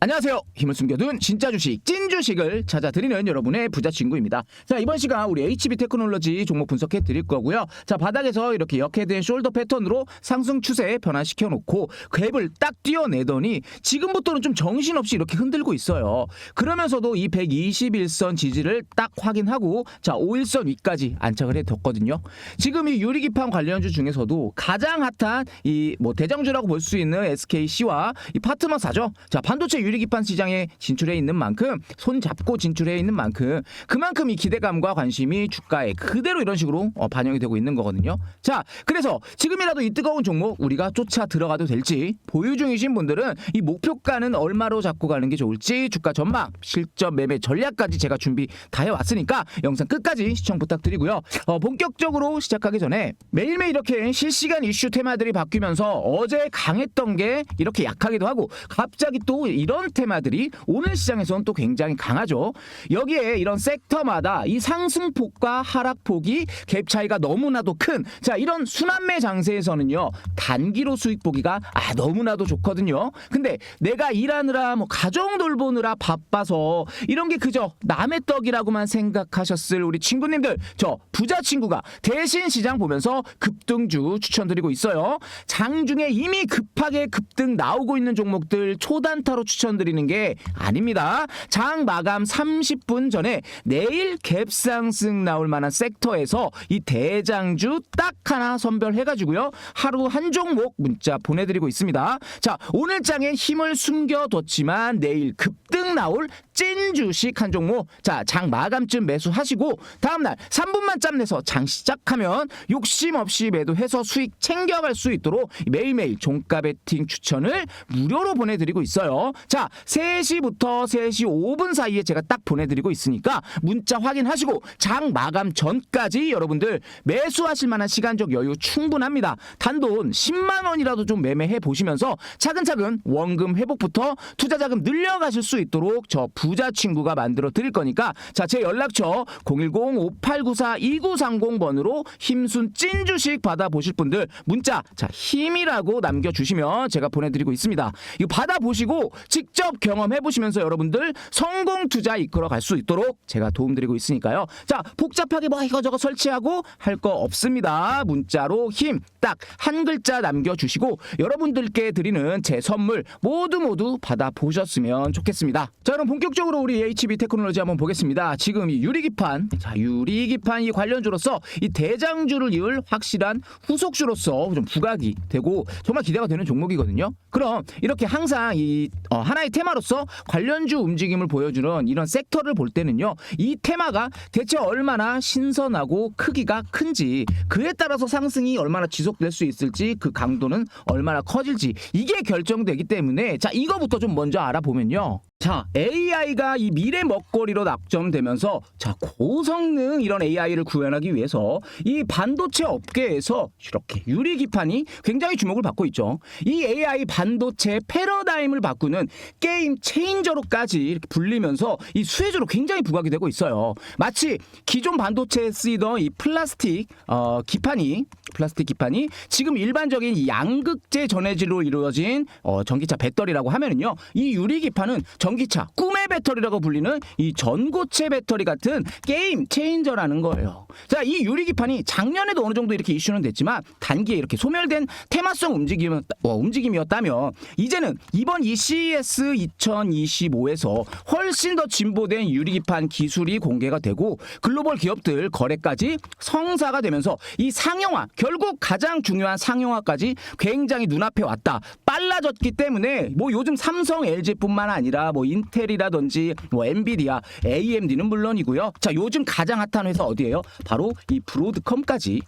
안녕하세요. 힘을 숨겨둔 진짜 주식, 찐 주식을 찾아드리는 여러분의 부자 친구입니다. 자, 이번 시간 우리 HB 테크놀로지 종목 분석해 드릴 거고요. 자, 바닥에서 이렇게 역헤드앤 숄더 패턴으로 상승 추세 변화시켜 놓고 갭을 딱 띄어내더니 지금부터는 좀 정신없이 이렇게 흔들고 있어요. 그러면서도 이 121선 지지를 딱 확인하고 자, 5일선 위까지 안착을 해 뒀거든요. 지금 이 유리기판 관련주 중에서도 가장 핫한 이 뭐 대장주라고 볼 수 있는 SKC와 이 파트너사죠. 자, 반도체 유리기판 시장에 진출해 있는 만큼 손 잡고 진출해 있는 만큼 그만큼 이 기대감과 관심이 주가에 그대로 이런 식으로 어, 반영이 되고 있는 거거든요. 자, 그래서 지금이라도 이 뜨거운 종목 우리가 쫓아 들어가도 될지 보유 중이신 분들은 이 목표가는 얼마로 잡고 가는 게 좋을지 주가 전망, 실전 매매 전략까지 제가 준비 다 해왔으니까 영상 끝까지 시청 부탁드리고요. 어, 본격적으로 시작하기 전에 매일매일 이렇게 실시간 이슈 테마들이 바뀌면서 어제 강했던 게 이렇게 약하기도 하고 갑자기 또 이런 테마들이 오늘 시장에서는 또 굉장히 강하죠. 여기에 이런 섹터마다 이 상승폭과 하락폭이 갭 차이가 너무나도 큰 자 이런 순환매 장세에서는요 단기로 수익 보기가 아 너무나도 좋거든요. 근데 내가 일하느라 뭐 가정 돌보느라 바빠서 이런 게 그저 남의 떡이라고만 생각하셨을 우리 친구님들 저 부자 친구가 대신 시장 보면서 급등주 추천드리고 있어요. 장중에 이미 급하게 급등 나오고 있는 종목들 초단타로 추천 드리는 게 아닙니다. 장 마감 30분 전에 내일 갭상승 나올 만한 섹터에서 이 대장주 딱 하나 선별해가지고요. 하루 한 종목 문자 보내드리고 있습니다. 자, 오늘 장에 힘을 숨겨뒀지만 내일 급등 나올 찐 주식 한 종목. 자, 장 마감쯤 매수하시고 다음날 3분만 짬 내서 장 시작하면 욕심 없이 매도해서 수익 챙겨갈 수 있도록 매일매일 종가 베팅 추천을 무료로 보내드리고 있어요. 자, 3시부터 3시 5분 사이에 제가 딱 보내드리고 있으니까 문자 확인하시고 장 마감 전까지 여러분들 매수하실 만한 시간적 여유 충분합니다. 단돈 10만 원이라도 좀 매매해 보시면서 차근차근 원금 회복부터 투자 자금 늘려가실 수 있도록 저 부자 친구가 만들어 드릴 거니까 자 제 연락처 010-5894-2930번으로 힘순 찐 주식 받아 보실 분들 문자 자 힘이라고 남겨주시면 제가 보내드리고 있습니다. 이거 받아 보시고 직접 경험해 보시면서 여러분들 성공 투자 이끌어 갈 수 있도록 제가 도움드리고 있으니까요. 자 복잡하게 뭐 이거 저거 설치하고 할 거 없습니다. 문자로 힘 딱 한 글자 남겨 주시고 여러분들께 드리는 제 선물 모두 모두 받아 보셨으면 좋겠습니다. 자 그럼 본격적으로 우리 HB 테크놀로지 한번 보겠습니다. 지금 이 유리기판 자 유리기판 이 관련주로서 이 대장주를 이을 확실한 후속주로서 좀 부각이 되고 정말 기대가 되는 종목이거든요. 그럼 이렇게 항상 이 어, 하나 의 테마로서 관련주 움직임을 보여주는 이런 섹터를 볼 때는요. 이 테마가 대체 얼마나 신선하고 크기가 큰지 그에 따라서 상승이 얼마나 지속될 수 있을지 그 강도는 얼마나 커질지 이게 결정되기 때문에 자 이거부터 좀 먼저 알아보면요. 자, AI가 이 미래 먹거리로 낙점되면서 자, 고성능 이런 AI를 구현하기 위해서 이 반도체 업계에서 이렇게 유리 기판이 굉장히 주목을 받고 있죠. 이 AI 반도체 패러다임을 바꾸는 게임 체인저로까지 이렇게 불리면서 이 수혜주로 굉장히 부각이 되고 있어요. 마치 기존 반도체에 쓰이던 이 플라스틱 어, 기판이 플라스틱 기판이 지금 일반적인 이 양극재 전해질로 이루어진 어, 전기차 배터리라고 하면은요. 이 유리 기판은 전기차 꿈의 배터리라고 불리는 이 전고체 배터리 같은 게임 체인저라는 거예요. 자, 이 유리 기판이 작년에도 어느 정도 이렇게 이슈는 됐지만 단기에 이렇게 소멸된 테마성 움직임, 어, 움직임이었다면 이제는 이번 이 CES 2025에서 훨씬 더 진보된 유리 기판 기술이 공개가 되고 글로벌 기업들 거래까지 성사가 되면서 이 상용화 결국 가장 중요한 상용화까지 굉장히 눈앞에 왔다 빨라졌기 때문에 뭐 요즘 삼성 LG뿐만 아니라 뭐 인텔이라든지 뭐 엔비디아 AMD는 물론이고요. 자 요즘 가장 핫한 회사 어디예요? 바로 이 브로드컴까지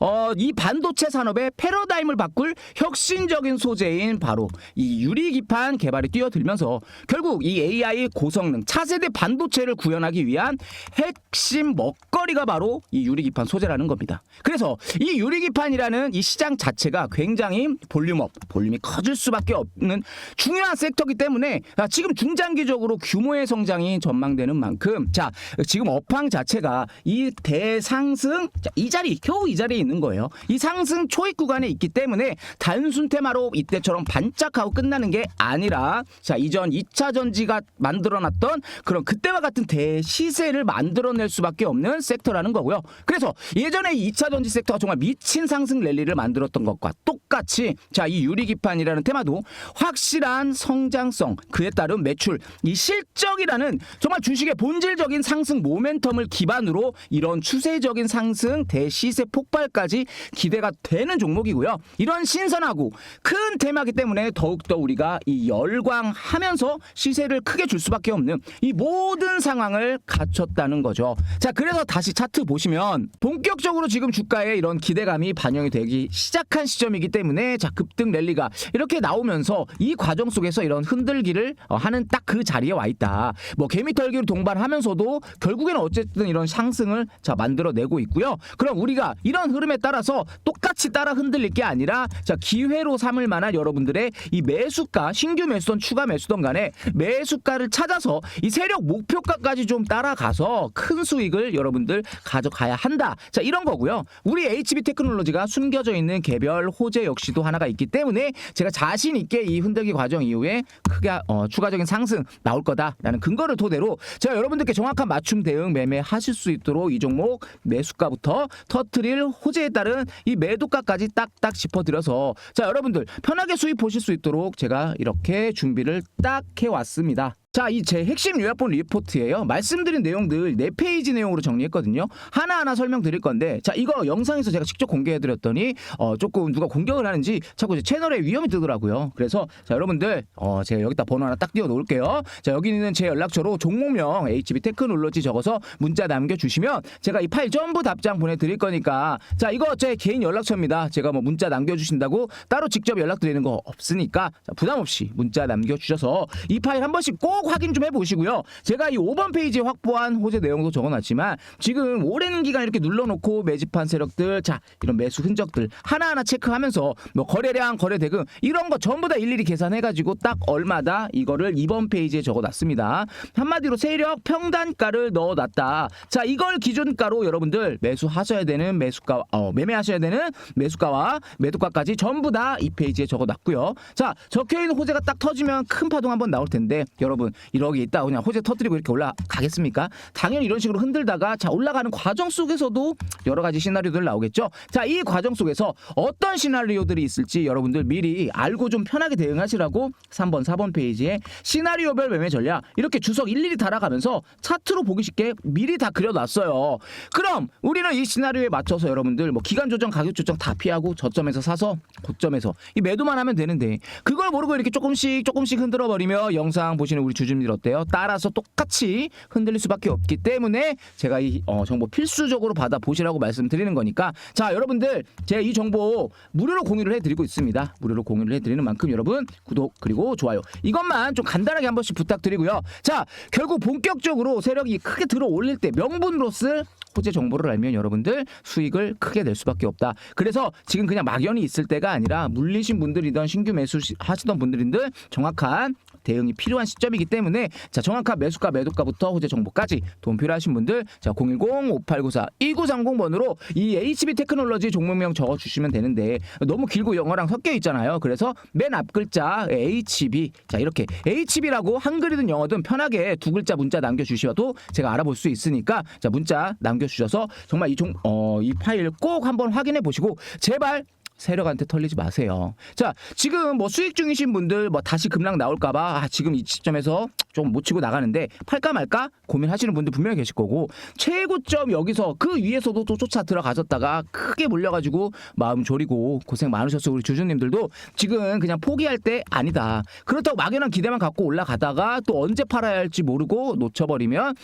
어, 이 반도체 산업의 패러다임을 바꿀 혁신적인 소재인 바로 이 유리기판 개발에 뛰어들면서 결국 이 AI 고성능 차세대 반도체를 구현하기 위한 핵심 먹거리가 바로 이 유리기판 소재라는 겁니다. 그래서 이 유리기판이라는 이 시장 자체가 굉장히 볼륨업, 볼륨이 커질 수밖에 없는 중요한 섹터이기 때문에 아, 지금 중장기적으로 규모의 성장이 전망되는 만큼 자 지금 업황 자체가 이 대상승 자, 이 자리 겨우 이 자리에 있는 있는 거예요. 이 상승 초입 구간에 있기 때문에 단순 테마로 이때처럼 반짝하고 끝나는 게 아니라 자 이전 2차 전지가 만들어놨던 그런 그때와 같은 대시세를 만들어낼 수밖에 없는 섹터라는 거고요. 그래서 예전에 2차 전지 섹터가 정말 미친 상승 랠리를 만들었던 것과 똑같이 자 이 유리기판이라는 테마도 확실한 성장성 그에 따른 매출 이 실적이라는 정말 주식의 본질적인 상승 모멘텀을 기반으로 이런 추세적인 상승 대시세 폭발 까지 기대가 되는 종목이고요. 이런 신선하고 큰 테마기 때문에 더욱더 우리가 이 열광하면서 시세를 크게 줄 수밖에 없는 이 모든 상황을 갖췄다는 거죠. 자, 그래서 다시 차트 보시면 본격적으로 지금 주가에 이런 기대감이 반영이 되기 시작한 시점이기 때문에 자, 급등 랠리가 이렇게 나오면서 이 과정 속에서 이런 흔들기를 어, 하는 딱 그 자리에 와 있다. 뭐 개미털기를 동반하면서도 결국에는 어쨌든 이런 상승을 자 만들어내고 있고요. 그럼 우리가 이런 흐름 에 따라서 똑같이 따라 흔들릴 게 아니라 자 기회로 삼을 만한 여러분들의 이 매수가 신규 매수든 추가 매수든 간에 매수가를 찾아서 이 세력 목표가까지 좀 따라가서 큰 수익을 여러분들 가져가야 한다. 자 이런 거고요. 우리 HB 테크놀로지가 숨겨져 있는 개별 호재 역시도 하나가 있기 때문에 제가 자신 있게 이 흔들기 과정 이후에 크게 어, 추가적인 상승 나올 거다라는 근거를 토대로 제가 여러분들께 정확한 맞춤 대응 매매 하실 수 있도록 이 종목 매수가부터 터트릴 호재 에 따른 이 매도가까지 딱딱 짚어드려서 자 여러분들 편하게 수익 보실 수 있도록 제가 이렇게 준비를 딱 해왔습니다. 자, 이 제 핵심 요약본 리포트예요. 말씀드린 내용들 네 페이지 내용으로 정리했거든요. 하나하나 설명드릴 건데, 자, 이거 영상에서 제가 직접 공개해 드렸더니 어, 조금 누가 공격을 하는지 자꾸 제 채널에 위험이 뜨더라고요. 그래서 자, 여러분들 어, 제가 여기다 번호 하나 딱 띄워 놓을게요. 자, 여기 있는 제 연락처로 종목명 HB 테크놀로지 적어서 문자 남겨 주시면 제가 이 파일 전부 답장 보내 드릴 거니까, 자, 이거 제 개인 연락처입니다. 제가 뭐 문자 남겨 주신다고 따로 직접 연락 드리는 거 없으니까 자, 부담 없이 문자 남겨 주셔서 이 파일 한 번씩 꼭 확인 좀 해보시고요. 제가 이 5번 페이지에 확보한 호재 내용도 적어놨지만 지금 오랜 기간 이렇게 눌러놓고 매집한 세력들 자 이런 매수 흔적들 하나하나 체크하면서 뭐 거래량 거래 대금 이런 거 전부 다 일일이 계산해가지고 딱 얼마다 이거를 2번 페이지에 적어놨습니다. 한마디로 세력 평단가를 넣어놨다. 자 이걸 기준가로 여러분들 매수하셔야 되는 매수가 어, 매매하셔야 되는 매수가와 매도가까지 전부 다 이 페이지에 적어놨고요. 자 적혀있는 호재가 딱 터지면 큰 파동 한번 나올 텐데 여러분 이러기 있다 그냥 호재 터뜨리고 이렇게 올라가겠습니까? 당연히 이런 식으로 흔들다가 자 올라가는 과정 속에서도 여러 가지 시나리오들 나오겠죠. 자 이 과정 속에서 어떤 시나리오들이 있을지 여러분들 미리 알고 좀 편하게 대응하시라고 3번 4번 페이지에 시나리오별 매매 전략 이렇게 주석 일일이 달아가면서 차트로 보기 쉽게 미리 다 그려놨어요. 그럼 우리는 이 시나리오에 맞춰서 여러분들 뭐 기간 조정 가격 조정 다 피하고 저점에서 사서 고점에서 이 매도만 하면 되는데 그걸 모르고 이렇게 조금씩 조금씩 흔들어 버리며 영상 보시는 우리 주 주님들 어때요? 따라서 똑같이 흔들릴 수밖에 없기 때문에 제가 이 어, 정보 필수적으로 받아 보시라고 말씀드리는 거니까 자 여러분들 제가 이 정보 무료로 공유를 해드리고 있습니다. 무료로 공유를 해드리는 만큼 여러분 구독 그리고 좋아요 이것만 좀 간단하게 한 번씩 부탁드리고요. 자 결국 본격적으로 세력이 크게 들어 올릴 때 명분으로 쓸 호재 정보를 알면 여러분들 수익을 크게 낼 수밖에 없다. 그래서 지금 그냥 막연히 있을 때가 아니라 물리신 분들이든 신규 매수 시- 하시던 분들인들 정확한 대응이 필요한 시점이기 때문에 자 정확한 매수가 매도가부터 호재 정보까지 도움 필요하신 분들 자 010-5894-2930번으로 이 HB 테크놀로지 종목명 적어 주시면 되는데 너무 길고 영어랑 섞여 있잖아요. 그래서 맨 앞 글자 HB 자 이렇게 HB라고 한글이든 영어든 편하게 두 글자 문자 남겨 주셔도 제가 알아볼 수 있으니까 자 문자 남겨 주셔서 정말 이 종 어 이 파일 꼭 한번 확인해 보시고 제발 세력한테 털리지 마세요. 자, 지금 뭐 수익 중이신 분들 뭐 다시 급락 나올까봐 아, 지금 이 시점에서 좀 못 치고 나가는데 팔까 말까 고민하시는 분들 분명히 계실 거고 최고점 여기서 그 위에서도 또 쫓아 들어가셨다가 크게 몰려가지고 마음 졸이고 고생 많으셨어요. 우리 주주님들도 지금 그냥 포기할 때 아니다. 그렇다고 막연한 기대만 갖고 올라가다가 또 언제 팔아야 할지 모르고 놓쳐버리면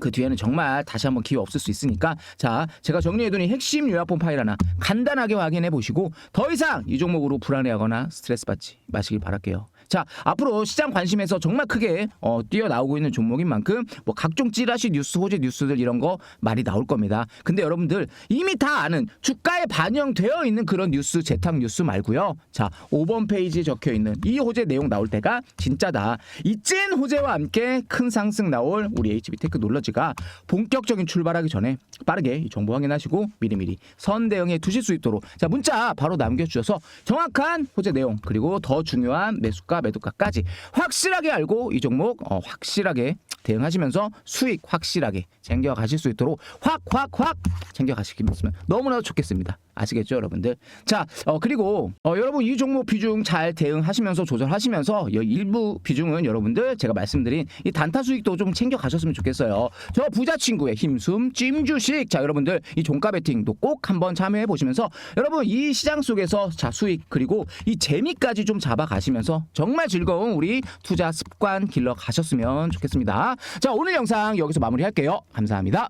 그 뒤에는 정말 다시 한번 기회 없을 수 있으니까 자 제가 정리해둔 이 핵심 요약본 파일 하나 간단하게 확인해 보시고 더 이상 이 종목으로 불안해하거나 스트레스 받지 마시길 바랄게요. 자 앞으로 시장 관심에서 정말 크게 어, 뛰어나오고 있는 종목인 만큼 뭐 각종 찌라시 뉴스 호재 뉴스들 이런 거 많이 나올 겁니다. 근데 여러분들 이미 다 아는 주가에 반영되어 있는 그런 뉴스 재탕 뉴스 말고요. 자 5번 페이지에 적혀 있는 이 호재 내용 나올 때가 진짜다. 이 찐 호재와 함께 큰 상승 나올 우리 HB 테크 놀 놀러지가 본격적인 출발하기 전에 빠르게 이 정보 확인하시고 미리미리 선대응해 두실 수 있도록 자 문자 바로 남겨 주셔서 정확한 호재 내용 그리고 더 중요한 매수가 매도가까지 확실하게 알고 이 종목 어, 확실하게 대응하시면서 수익 확실하게 챙겨가실 수 있도록 확 확 확 챙겨가시기면 너무나도 좋겠습니다. 아시겠죠, 여러분들? 자, 어, 그리고 어, 여러분 이 종목 비중 잘 대응하시면서 조절하시면서 이 일부 비중은 여러분들 제가 말씀드린 이 단타 수익도 좀 챙겨가셨으면 좋겠어요. 저 부자 친구의 힘숨 찜주식 자 여러분들 이 종가 베팅도 꼭 한번 참여해 보시면서 여러분 이 시장 속에서 자 수익 그리고 이 재미까지 좀 잡아가시면서 정말 즐거운 우리 투자 습관 길러 가셨으면 좋겠습니다. 자 오늘 영상 여기서 마무리할게요. 감사합니다.